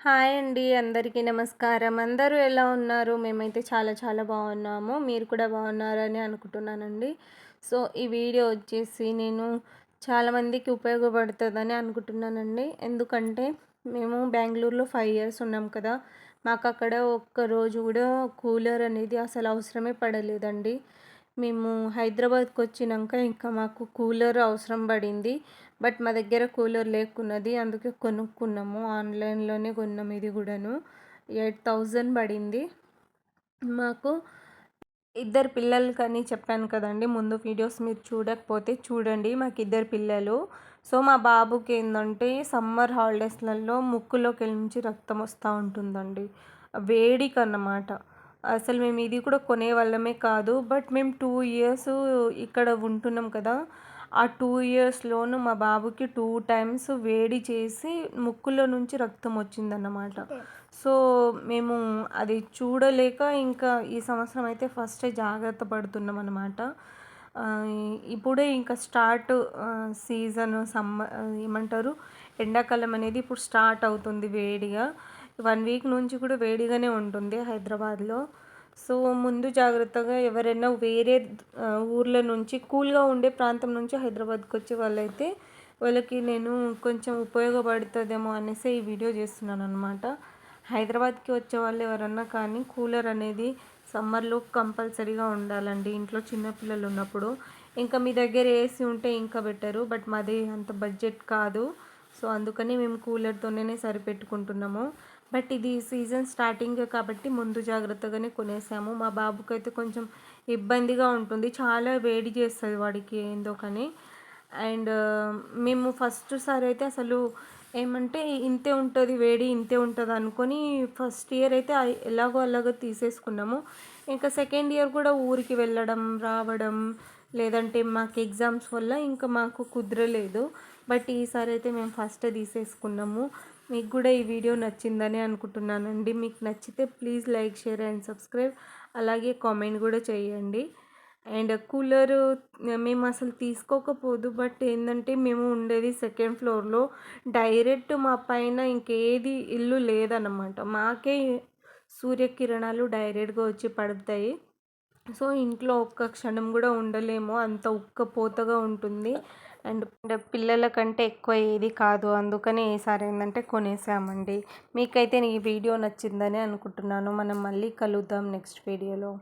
Hi అండి. అందరికీ నమస్కారం. అందరూ ఎలా ఉన్నారు? మేమైతే చాలా చాలా బాగున్నాము. మీరు కూడా బాగున్నారని అనుకుంటున్నానండి. సో ఈ వీడియో వచ్చేసి నేను చాలామందికి ఉపయోగపడుతుందని అనుకుంటున్నానండి. ఎందుకంటే మేము బెంగళూరులో ఫైవ్ ఇయర్స్ ఉన్నాం కదా. మాకు అక్కడ ఒక్క రోజు కూడా కూలర్ అనేది అసలు అవసరమే పడలేదండి. మేము హైదరాబాద్కి వచ్చినాక ఇంకా మాకు కూలర్ అవసరం పడింది. బట్ మా దగ్గర కూలర్ లేకున్నది. అందుకే కొనుక్కున్నాము. ఆన్లైన్లోనే కొన్నాము ఇది కూడాను. ఎయిట్ థౌజండ్ పడింది. మాకు ఇద్దరు పిల్లలు కానీ చెప్పాను కదండి. ముందు వీడియోస్ మీరు చూడకపోతే చూడండి. మాకు ఇద్దరు పిల్లలు. సో మా బాబుకి ఏంటంటే సమ్మర్ హాలిడేస్లలో ముక్కులోకి నుంచి రక్తం వస్తూ ఉంటుందండి. వేడికి అన్నమాట అసలు మేము ఇది కూడా కొనే వాళ్ళమే కాదు బట్ మేము టూ ఇయర్స్ ఇక్కడ ఉంటున్నాం కదా. ఆ టూ ఇయర్స్లోనూ మా బాబుకి టూ టైమ్స్ వేడి చేసి ముక్కులో నుంచి రక్తం వచ్చిందన్నమాట. సో మేము అది చూడలేక ఇంకా ఈ సంవత్సరం అయితే ఫస్ట్ జాగ్రత్త పడుతున్నాం అనమాట ఇప్పుడే ఇంకా స్టార్ట్ సీజన్ సమ్మర్ ఏమంటారు? ఎండాకాలం అనేది ఇప్పుడు స్టార్ట్ అవుతుంది వేడిగా. వన్ వీక్ నుంచి కూడా వేడిగానే ఉంటుంది హైదరాబాద్లో. సో ముందు జాగ్రత్తగా ఎవరైనా వేరే ఊర్ల నుంచి కూల్గా ఉండే ప్రాంతం నుంచి హైదరాబాద్కి వచ్చే వాళ్ళైతే వాళ్ళకి నేను కొంచెం ఉపయోగపడుతుందేమో అనేసి ఈ వీడియో చేస్తున్నాను అనమాట హైదరాబాద్కి వచ్చే వాళ్ళు ఎవరన్నా కానీ కూలర్ అనేది సమ్మర్లో కంపల్సరీగా ఉండాలండి. ఇంట్లో చిన్నపిల్లలు ఉన్నప్పుడు ఇంకా మీ దగ్గర ఏసీ ఉంటే ఇంకా బెటరు బట్ మాది అంత బడ్జెట్ కాదు. సో అందుకని మేము కూలర్తోనే సరిపెట్టుకుంటున్నాము. బట్ ఇది సీజన్ స్టార్టింగ్ కాబట్టి ముందు జాగ్రత్తగానే కొనేసాము. మా బాబుకి అయితే కొంచెం ఇబ్బందిగా ఉంటుంది. చాలా వేడి చేస్తుంది వాడికి ఏందో కానీ. అండ్ మేము ఫస్ట్ సారి అయితే అసలు ఏమంటే ఇంతే ఉంటుంది వేడి ఇంతే ఉంటుంది అనుకొని ఫస్ట్ ఇయర్ అయితే ఎలాగో అలాగో తీసేసుకున్నాము. ఇంకా సెకండ్ ఇయర్ కూడా ఊరికి వెళ్ళడం రావడం లేదంటే మాకు ఎగ్జామ్స్ వల్ల ఇంకా మాకు కుదరలేదు. బట్ ఈసారి అయితే మేము ఫస్ట్ తీసేసుకున్నాము. మీకు కూడా ఈ వీడియో నచ్చిందని అనుకుంటున్నానండి. మీకు నచ్చితే please like share and subscribe. అలాగే కామెంట్ కూడా చేయండి. అండ్ కూలరు మేము అసలు తీసుకోకపోదు. బట్ ఏంటంటే మేము ఉండేది సెకండ్ ఫ్లోర్లో. డైరెక్ట్ మా పైన ఇంకేది ఇల్లు లేదన్నమాట. మాకే సూర్యకిరణాలు డైరెక్ట్గా వచ్చి పడతాయి. సో ఇంట్లో ఒక్క క్షణం కూడా ఉండలేము. అంత ఉక్కపోతగా ఉంటుంది. అండ్ పిల్లల కంటే ఎక్కువ ఏది కాదు. అందుకని ఈసారి ఏంటంటే కొనేసామండి. మీకైతే ఈ వీడియో నచ్చిందని అనుకుంటున్నాను. మనం మళ్ళీ కలుద్దాం నెక్స్ట్ వీడియోలో.